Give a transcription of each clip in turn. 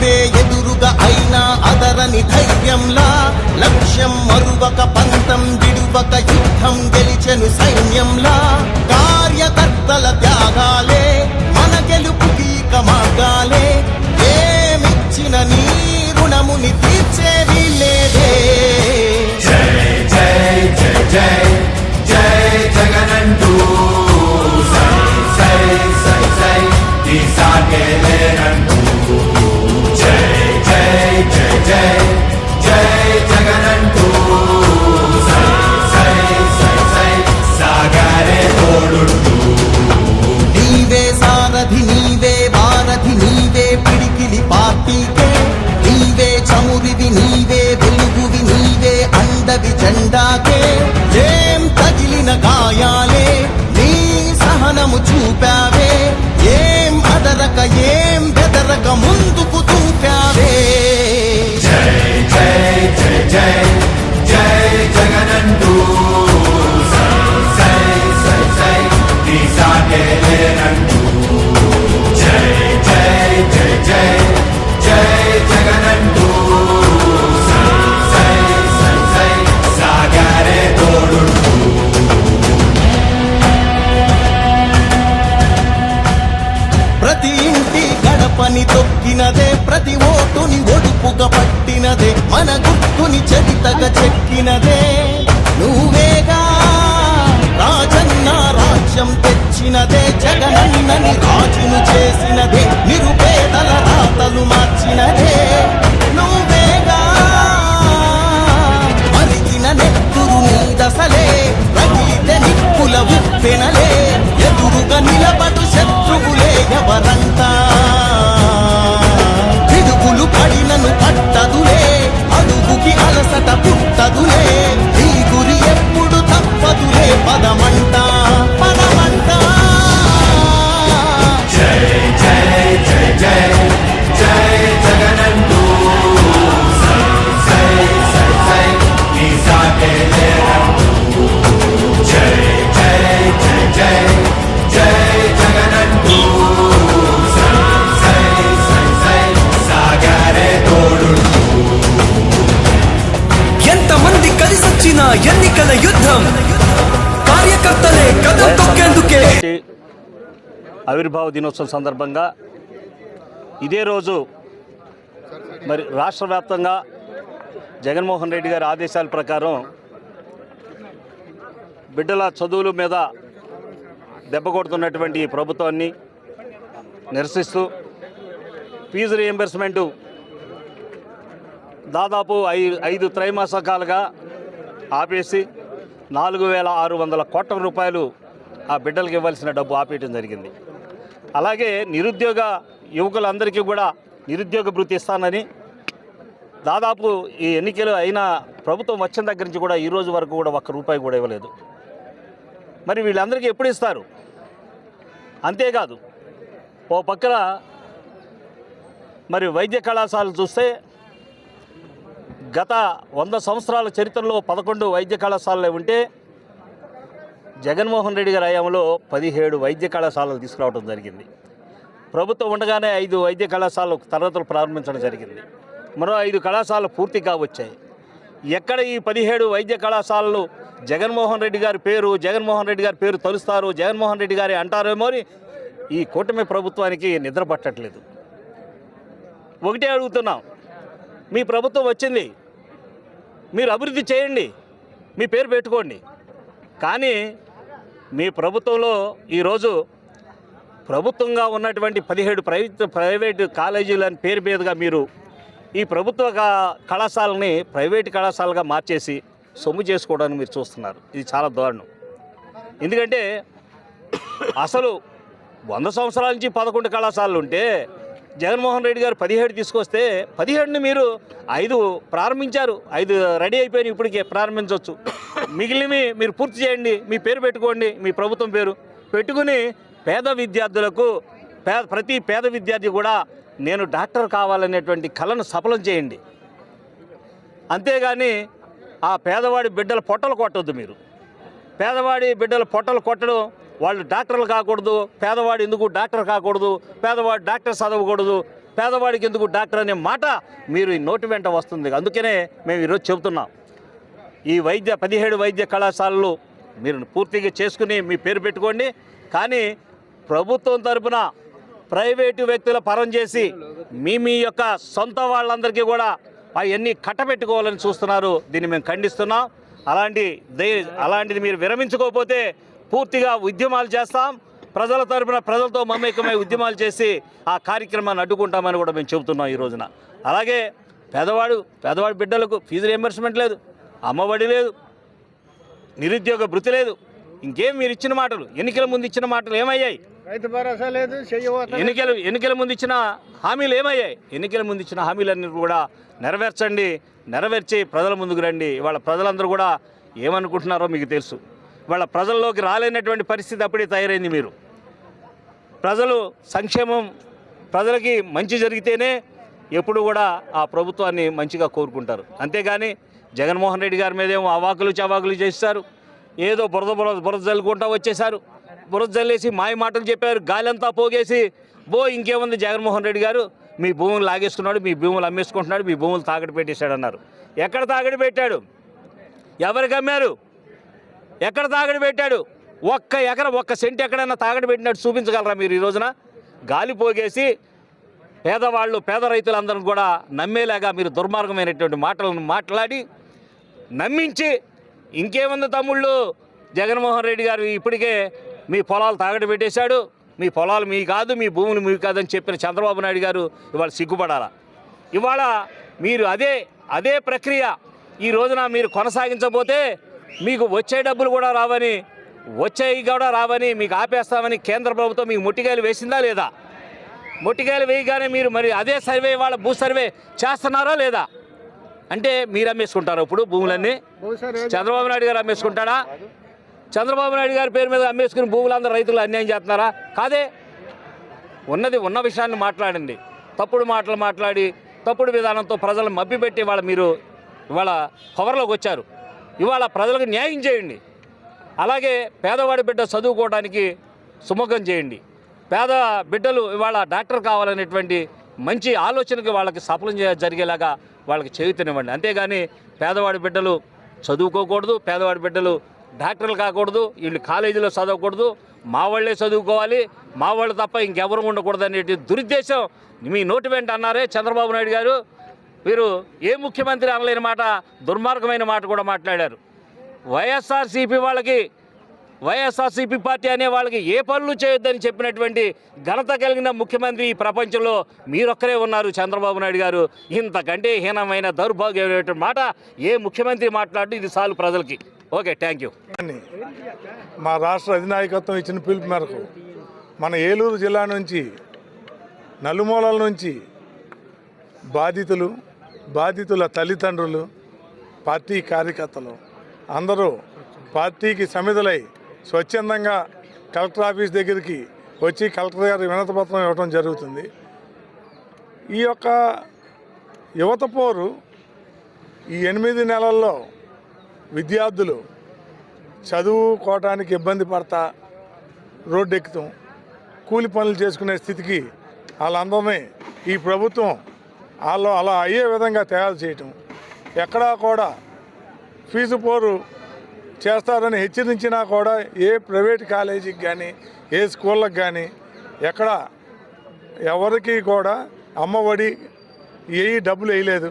నువ్వే ఎదురుగా అయినా అదరని ధైర్యంలా లక్ష్యం మరువక పంతం విడువక యుద్ధం గెలిచెను సైన్యంలా. కార్యకర్తల 된다고 మన గుర్తుని చరితగ చెక్కినదే నువ్వేగా రాజన్న రాజ్యం తెచ్చినదే జగనన్నని రాజును ఆవిర్భావ దినోత్సవం సందర్భంగా ఇదే రోజు మరి రాష్ట్ర వ్యాప్తంగా జగన్మోహన్ రెడ్డి గారి ఆదేశాల ప్రకారం బిడ్డల చదువుల మీద దెబ్బ కొడుతున్నటువంటి ఈ ప్రభుత్వాన్ని నిరసిస్తూ ఫీజు రియంబర్స్మెంటు దాదాపు ఐ ఐదు త్రైమాసకాలుగా ఆపేసి నాలుగు వేల ఆరు వందల కోట్ల రూపాయలు ఆ బిడ్డలకు ఇవ్వాల్సిన డబ్బు ఆపేయడం జరిగింది. అలాగే నిరుద్యోగ యువకులందరికీ కూడా నిరుద్యోగ భృతి ఇస్తానని దాదాపు ఈ ఎన్నికలు అయిన ప్రభుత్వం వచ్చిన దగ్గర నుంచి కూడా ఈ రోజు వరకు కూడా ఒక్క రూపాయి కూడా ఇవ్వలేదు. మరి వీళ్ళందరికీ ఎప్పుడు ఇస్తారు? అంతేకాదు ఓ పక్కన మరి వైద్య కళాశాలలు చూస్తే గత వంద సంవత్సరాల చరిత్రలో పదకొండు వైద్య కళాశాలలు ఉంటే జగన్మోహన్ రెడ్డి గారి హయాంలో పదిహేడు వైద్య కళాశాలలు తీసుకురావడం జరిగింది. ప్రభుత్వం ఉండగానే ఐదు వైద్య కళాశాలలు తరగతులు ప్రారంభించడం జరిగింది. మరో ఐదు కళాశాలలు పూర్తిగా వచ్చాయి ఎక్కడ ఈ పదిహేడు వైద్య కళాశాలలు జగన్మోహన్ రెడ్డి గారి పేరు జగన్మోహన్ రెడ్డి గారి పేరు తలుస్తారు జగన్మోహన్ రెడ్డి గారి అంటారేమో అని ఈ కూటమి ప్రభుత్వానికి నిద్ర పట్టట్లేదు. ఒకటే అడుగుతున్నాం. మీ ప్రభుత్వం వచ్చింది. మీరు అభివృద్ధి చేయండి. మీ పేరు పెట్టుకోండి. కానీ మీ ప్రభుత్వంలో ఈరోజు ప్రభుత్వంగా ఉన్నటువంటి పదిహేడు ప్రైవేట్ ప్రైవేటు కాలేజీలు అని పేరు మీదుగా మీరు ఈ ప్రభుత్వ కళాశాలని ప్రైవేట్ కళాశాలగా మార్చేసి సొమ్ము చేసుకోవడానికి మీరు చూస్తున్నారు. ఇది చాలా దారుణం. ఎందుకంటే అసలు వంద సంవత్సరాల నుంచి పదకొండు కళాశాలలు ఉంటే జగన్మోహన్ రెడ్డి గారు పదిహేడు తీసుకొస్తే పదిహేడుని మీరు ఐదు ప్రారంభించారు. ఐదు రెడీ అయిపోయినాయి ఇప్పటికే ప్రారంభించవచ్చు. మిగిలినవి మీరు పూర్తి చేయండి. మీ పేరు పెట్టుకోండి. మీ ప్రభుత్వం పేరు పెట్టుకుని పేద విద్యార్థులకు పేద ప్రతి పేద విద్యార్థి కూడా నేను డాక్టర్ కావాలనేటువంటి కళను సఫలం చేయండి. అంతేగాని ఆ పేదవాడి బిడ్డల పొట్టలు కొట్టొద్దు మీరు. పేదవాడి బిడ్డల పొట్టలు కొట్టడం వాళ్ళు డాక్టర్లు కాకూడదు పేదవాడు ఎందుకు డాక్టర్ కాకూడదు పేదవాడు డాక్టర్ చదవకూడదు పేదవాడికి ఎందుకు డాక్టర్ అనే మాట మీరు ఈ నోటి వెంట వస్తుంది. అందుకనే మేము ఈరోజు చెబుతున్నాం. ఈ వైద్య పదిహేడు వైద్య కళాశాలలు మీరు పూర్తిగా చేసుకుని మీ పేరు పెట్టుకోండి. కానీ ప్రభుత్వం తరపున ప్రైవేటు వ్యక్తుల పరం చేసి మీ మీ యొక్క సొంత వాళ్ళందరికీ కూడా అవన్నీ కట్టబెట్టుకోవాలని చూస్తున్నారు. దీన్ని మేము ఖండిస్తున్నాం. అలాంటి దయ అలాంటిది మీరు విరమించుకోకపోతే పూర్తిగా ఉద్యమాలు చేస్తాం. ప్రజల తరపున ప్రజలతో మమేకమై ఉద్యమాలు చేసి ఆ కార్యక్రమాన్ని అడ్డుకుంటామని కూడా మేము చెబుతున్నాం ఈ రోజున. అలాగే పేదవాడు పేదవాడి బిడ్డలకు ఫీజు రియంబర్స్మెంట్ లేదు అమ్మఒడి లేదు నిరుద్యోగ భృతి లేదు. ఇంకేం మీరు ఇచ్చిన మాటలు? ఎన్నికల ముందు ఇచ్చిన మాటలు ఏమయ్యాయి? రైతు భరోసా లేదు ఎన్నికల ఎన్నికల ముందు ఇచ్చిన హామీలు ఏమయ్యాయి? ఎన్నికల ముందు ఇచ్చిన హామీలన్నీ కూడా నెరవేర్చండి నెరవేర్చి ప్రజల ముందుకు రండి. ఇవాళ ప్రజలందరూ కూడా ఏమనుకుంటున్నారో మీకు తెలుసు. వాళ్ళ ప్రజల్లోకి రాలేనటువంటి పరిస్థితి అప్పుడే తయారైంది మీరు. ప్రజలు సంక్షేమం ప్రజలకి మంచి జరిగితేనే ఎప్పుడు కూడా ఆ ప్రభుత్వాన్ని మంచిగా కోరుకుంటారు. అంతేగాని జగన్మోహన్ రెడ్డి గారి మీద ఏమో అవాకులు చవాకులు చేస్తారు. ఏదో బురద బురద బురద జల్లుకుంటా వచ్చేసారు బురద జల్లేసి మాయ మాటలు చెప్పారు. గాలంతా పోగేసి బో ఇంకేముంది జగన్మోహన్ రెడ్డి గారు? మీ భూములు లాగేసుకున్నాడు మీ భూములు అమ్మేసుకుంటున్నాడు మీ భూములు తాకట్టు పెట్టేశాడు అన్నారు ఎక్కడ తాగడి పెట్టాడు? ఎవరికి అమ్మారు? ఎక్కడ తాగడి పెట్టాడు? ఒక్క ఎకర ఒక్క సెంట్ ఎక్కడైనా తాగడి పెట్టినట్టు చూపించగలరా మీరు ఈ రోజున? గాలి పోగేసి పేదవాళ్ళు పేద రైతులందరూ కూడా నమ్మేలాగా మీరు దుర్మార్గమైనటువంటి మాటలను మాట్లాడి నమ్మించి ఇంకేముంది తమ్ముళ్ళు? జగన్మోహన్ రెడ్డి గారు ఇప్పటికే మీ పొలాలు తాగడి పెట్టేశాడు. మీ పొలాలు మీ కాదు మీ భూములు మీ కాదని చెప్పిన చంద్రబాబు నాయుడు గారు ఇవాళ సిగ్గుపడాలా? ఇవాళ మీరు అదే అదే ప్రక్రియ ఈ రోజున మీరు కొనసాగించబోతే మీకు వచ్చే డబ్బులు కూడా రావని వచ్చేవి కూడా రావని మీకు ఆపేస్తామని కేంద్ర ప్రభుత్వం మీకు ముట్టికాయలు వేసిందా లేదా? ముట్టికాయలు వేయగానే మీరు మరి అదే సర్వే వాళ్ళ భూ సర్వే చేస్తున్నారా లేదా? అంటే మీరు అమ్మేసుకుంటారు ఇప్పుడు భూములన్నీ? చంద్రబాబు నాయుడు గారు అమ్మేసుకుంటాడా? చంద్రబాబు నాయుడు గారి పేరు మీద అమ్మేసుకుని భూములందరూ రైతులు అన్యాయం చేస్తున్నారా? కాదే. ఉన్నది ఉన్న విషయాన్ని మాట్లాడండి. తప్పుడు మాటలు మాట్లాడి తప్పుడు విధానంతో ప్రజలను మబ్బిపెట్టి వాళ్ళ మీరు ఇవాళ పవర్లోకి వచ్చారు. ఇవాళ ప్రజలకు న్యాయం చేయండి. అలాగే పేదవాడి బిడ్డ చదువుకోవడానికి సుముఖం చేయండి. పేద బిడ్డలు ఇవాళ డాక్టర్ కావాలనేటువంటి మంచి ఆలోచనకి వాళ్ళకి సఫలం చేయ జరిగేలాగా వాళ్ళకి చేయుతనివ్వండి. అంతేగాని పేదవాడి బిడ్డలు చదువుకోకూడదు పేదవాడి బిడ్డలు డాక్టర్లు కాకూడదు వీళ్ళు కాలేజీలో చదవకూడదు మా వాళ్ళే చదువుకోవాలి మా వాళ్ళు తప్ప ఇంకెవరు ఉండకూడదు అనే దురుద్దేశం మీ నోటి వెంట అన్నారే చంద్రబాబు నాయుడు గారు. వీరు ఏ ముఖ్యమంత్రి అనలేని మాట దుర్మార్గమైన మాట కూడా మాట్లాడారు. వైఎస్ఆర్సీపీ వాళ్ళకి వైఎస్ఆర్సీపీ పార్టీ అనే వాళ్ళకి ఏ పనులు చేయొద్దని చెప్పినటువంటి ఘనత కలిగిన ముఖ్యమంత్రి ఈ ప్రపంచంలో మీరొక్కరే ఉన్నారు చంద్రబాబు నాయుడు గారు. ఇంతకంటే హీనమైన దౌర్భాగ్యమైనటువంటి మాట ఏ ముఖ్యమంత్రి మాట్లాడు ఇది చాలు ప్రజలకి. Okay thank you. మా రాష్ట్ర అధినాయకత్వం ఇచ్చిన పిలుపు మేరకు మన ఏలూరు జిల్లా నుంచి నలుమూలల నుంచి బాధితులు బాధితుల తల్లిదండ్రులు పార్టీ కార్యకర్తలు అందరూ పార్టీకి సమిధులై స్వచ్ఛందంగా కలెక్టర్ ఆఫీస్ దగ్గరికి వచ్చి కలెక్టర్ గారి వినతిపత్రం ఇవ్వడం జరుగుతుంది. ఈ యొక్క యువత పోరు ఈ ఎనిమిది నెలల్లో విద్యార్థులు చదువుకోవటానికి ఇబ్బంది పడతా రోడ్డు ఎక్కుతాం కూలి పనులు చేసుకునే స్థితికి వాళ్ళందరినీ ఈ ప్రభుత్వం వాళ్ళు అలా అయ్యే విధంగా తయారు చేయటం. ఎక్కడా కూడా ఫీజు పోరు చేస్తారని హెచ్చరించినా కూడా ఏ ప్రైవేట్ కాలేజీకి కానీ ఏ స్కూళ్ళకి కానీ ఎక్కడ ఎవరికి కూడా అమ్మఒడి ఏ డబ్బులు వేయలేదు.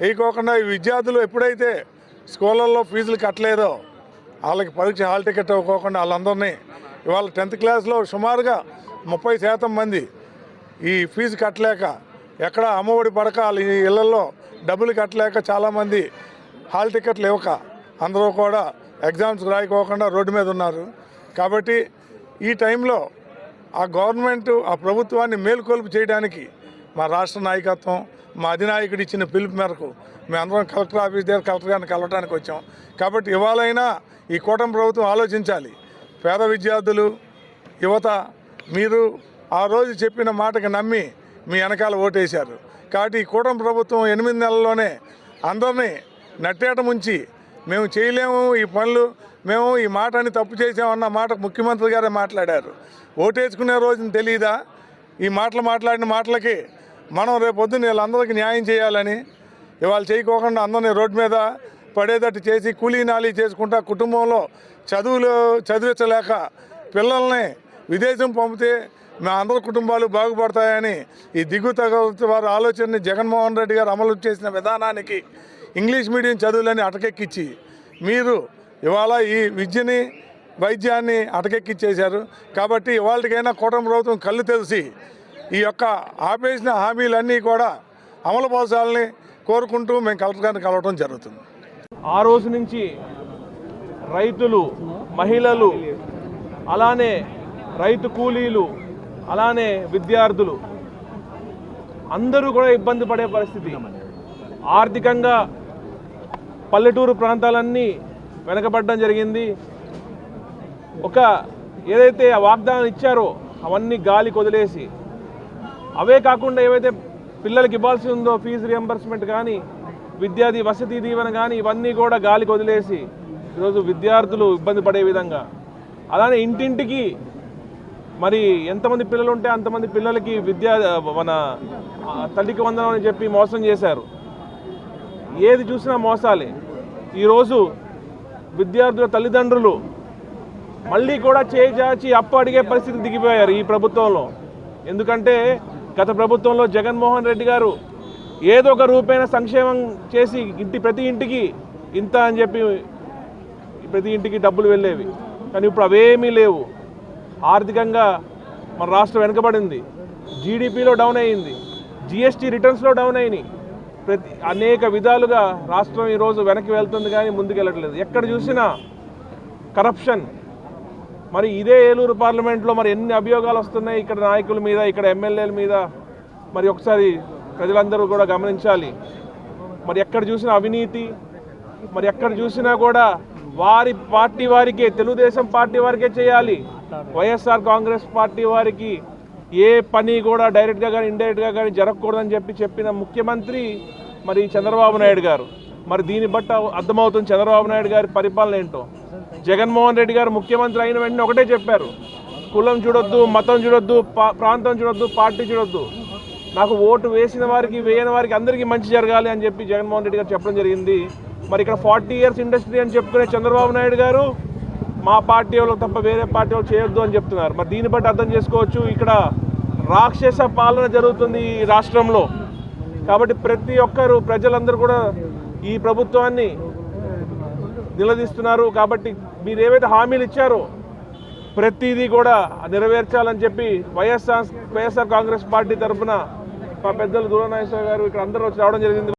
వేయకోకుండా ఈ విద్యార్థులు ఎప్పుడైతే స్కూళ్ళల్లో ఫీజులు కట్టలేదో వాళ్ళకి పరీక్ష హాల్ టికెట్ ఇవ్వకోకుండా వాళ్ళందరినీ ఇవాళ టెన్త్ క్లాస్లో సుమారుగా ముప్పై శాతం మంది ఈ ఫీజు కట్టలేక ఎక్కడ అమ్మఒడి పడక ఈ ఇళ్ళలో డబ్బులు కట్టలేక చాలామంది హాల్ టికెట్లు ఇవ్వక అందరూ కూడా ఎగ్జామ్స్ రాయకోకుండా రోడ్డు మీద ఉన్నారు. కాబట్టి ఈ టైంలో ఆ గవర్నమెంట్ ఆ ప్రభుత్వాన్ని మేల్కొల్పు చేయడానికి మా రాష్ట్ర నాయకత్వం మా అధినాయకుడు ఇచ్చిన పిలుపు మేరకు మేమందరం కలెక్టర్ ఆఫీస్ దగ్గర కలెక్టర్ గారిని కలవడానికి వచ్చాం. కాబట్టి ఇవాళైనా ఈ కూటమి ప్రభుత్వం ఆలోచించాలి. పేద విద్యార్థులు యువత మీరు ఆ రోజు చెప్పిన మాటకి నమ్మి మీ వెనకాల ఓటేశారు. కాబట్టి ఈ కూటమి ప్రభుత్వం ఎనిమిది నెలల్లోనే అందరినీ నట్టేట ముంచి మేము చేయలేము ఈ పనులు మేము ఈ మాటని తప్పు చేసామన్న మాట ముఖ్యమంత్రి గారే మాట్లాడారు. ఓటేసుకునే రోజున తెలియదా ఈ మాటలు మాట్లాడిన మాటలకి మనం రేపొద్దున వీళ్ళందరికీ న్యాయం చేయాలని ఇవాళ చేయకోకుండా అందరినీ రోడ్డు మీద పడేటట్టు చేసి కూలీ నాలీ చేసుకుంటా కుటుంబంలో చదువులు చదివించలేక పిల్లల్ని విదేశం పంపితే మా అందరి కుటుంబాలు బాగుపడతాయని ఈ దిగు తగ వారి ఆలోచనని జగన్మోహన్ రెడ్డి గారు అమలు చేసిన విధానానికి ఇంగ్లీష్ మీడియం చదువులని అటకెక్కించి మీరు ఇవాళ ఈ విద్యని వైద్యాన్ని అటకెక్కిచ్చేశారు. కాబట్టి ఇవాళకైనా కూటమి ప్రభుత్వం కళ్ళు తెలిసి ఈ యొక్క ఆపేసిన హామీలన్నీ కూడా అమలు పరచాలని కోరుకుంటూ మేము కలెక్టర్ గారిని కలవటం జరుగుతుంది. ఆ రోజు నుంచి రైతులు మహిళలు అలానే రైతు కూలీలు అలానే విద్యార్థులు అందరూ కూడా ఇబ్బంది పడే పరిస్థితి. ఆర్థికంగా పల్లెటూరు ప్రాంతాలన్నీ వెనకబడడం జరిగింది. ఒక ఏదైతే ఆ వాగ్దానం ఇచ్చారో అవన్నీ గాలి కొదిలేసి అవే కాకుండా ఏవైతే పిల్లలకి ఇవ్వాల్సి ఉందో ఫీజు రియంబర్స్మెంట్ కానీ విద్యాది వసతి దీవెన కానీ ఇవన్నీ కూడా గాలి కొదిలేసి ఈరోజు విద్యార్థులు ఇబ్బంది పడే విధంగా. అలానే ఇంటింటికి మరి ఎంతమంది పిల్లలు ఉంటే అంతమంది పిల్లలకి విద్యా మన తల్లికి వందనం అని చెప్పి మోసం చేశారు. ఏది చూసినా మోసాలే. ఈరోజు విద్యార్థుల తల్లిదండ్రులు మళ్ళీ కూడా చేయి అప్పు అడిగే పరిస్థితి దిగిపోయారు ఈ ప్రభుత్వంలో. ఎందుకంటే గత ప్రభుత్వంలో జగన్మోహన్ రెడ్డి గారు ఏదో ఒక రూపేణ సంక్షేమం చేసి ఇంటి ప్రతి ఇంటికి ఇంత అని చెప్పి ప్రతి ఇంటికి డబ్బులు వెళ్ళేవి. కానీ ఇప్పుడు అవేమీ లేవు. ఆర్థికంగా మన రాష్ట్రం వెనుకబడింది. జీడిపిలో డౌన్ అయ్యింది జిఎస్టీ రిటర్న్స్లో డౌన్ అయినాయి. ప్రతి అనేక విధాలుగా రాష్ట్రం ఈరోజు వెనక్కి వెళ్తుంది కానీ ముందుకెళ్ళట్లేదు. ఎక్కడ చూసినా కరప్షన్ మరి ఇదే ఏలూరు పార్లమెంట్లో మరి ఎన్ని అభియోగాలు వస్తున్నాయి ఇక్కడ నాయకుల మీద ఇక్కడ ఎమ్మెల్యేల మీద? మరి ఒకసారి ప్రజలందరూ కూడా గమనించాలి. మరి ఎక్కడ చూసినా అవినీతి. మరి ఎక్కడ చూసినా కూడా వారి పార్టీ వారికే తెలుగుదేశం పార్టీ వారికే చేయాలి. వైఎస్ఆర్ కాంగ్రెస్ పార్టీ వారికి ఏ పని కూడా డైరెక్ట్గా కానీ ఇండైరెక్ట్గా కానీ జరగకూడదని చెప్పి చెప్పిన ముఖ్యమంత్రి మరి చంద్రబాబు నాయుడు గారు. మరి దీన్ని బట్టి అర్థమవుతుంది చంద్రబాబు నాయుడు గారి పరిపాలన ఏంటో. జగన్మోహన్ రెడ్డి గారు ముఖ్యమంత్రి అయిన వెంటనే ఒకటే చెప్పారు. కులం చూడొద్దు మతం చూడొద్దు ప్రాంతం చూడొద్దు పార్టీ చూడొద్దు. నాకు ఓటు వేసిన వారికి వేయని వారికి అందరికీ మంచి జరగాలి అని చెప్పి జగన్మోహన్ రెడ్డి గారు చెప్పడం జరిగింది. మరి ఇక్కడ ఫార్టీ ఇయర్స్ ఇండస్ట్రీ అని చెప్పుకునే చంద్రబాబు నాయుడు గారు మా పార్టీ వాళ్ళకి తప్ప వేరే పార్టీ వాళ్ళు చేయొద్దు అని చెప్తున్నారు. మరి దీన్ని బట్టి అర్థం చేసుకోవచ్చు ఇక్కడ రాక్షస పాలన జరుగుతుంది ఈ రాష్ట్రంలో. కాబట్టి ప్రతి ఒక్కరు ప్రజలందరూ కూడా ఈ ప్రభుత్వాన్ని నిలదీస్తున్నారు. కాబట్టి మీరు ఏవైతే హామీలు ఇచ్చారో ప్రతిదీ కూడా నెరవేర్చాలని చెప్పి వైఎస్ఆర్ వైఎస్ఆర్ కాంగ్రెస్ పార్టీ తరఫున మా పెద్దలు దూరనాగేశ్వర గారు ఇక్కడ అందరూ వచ్చి రావడం జరిగింది.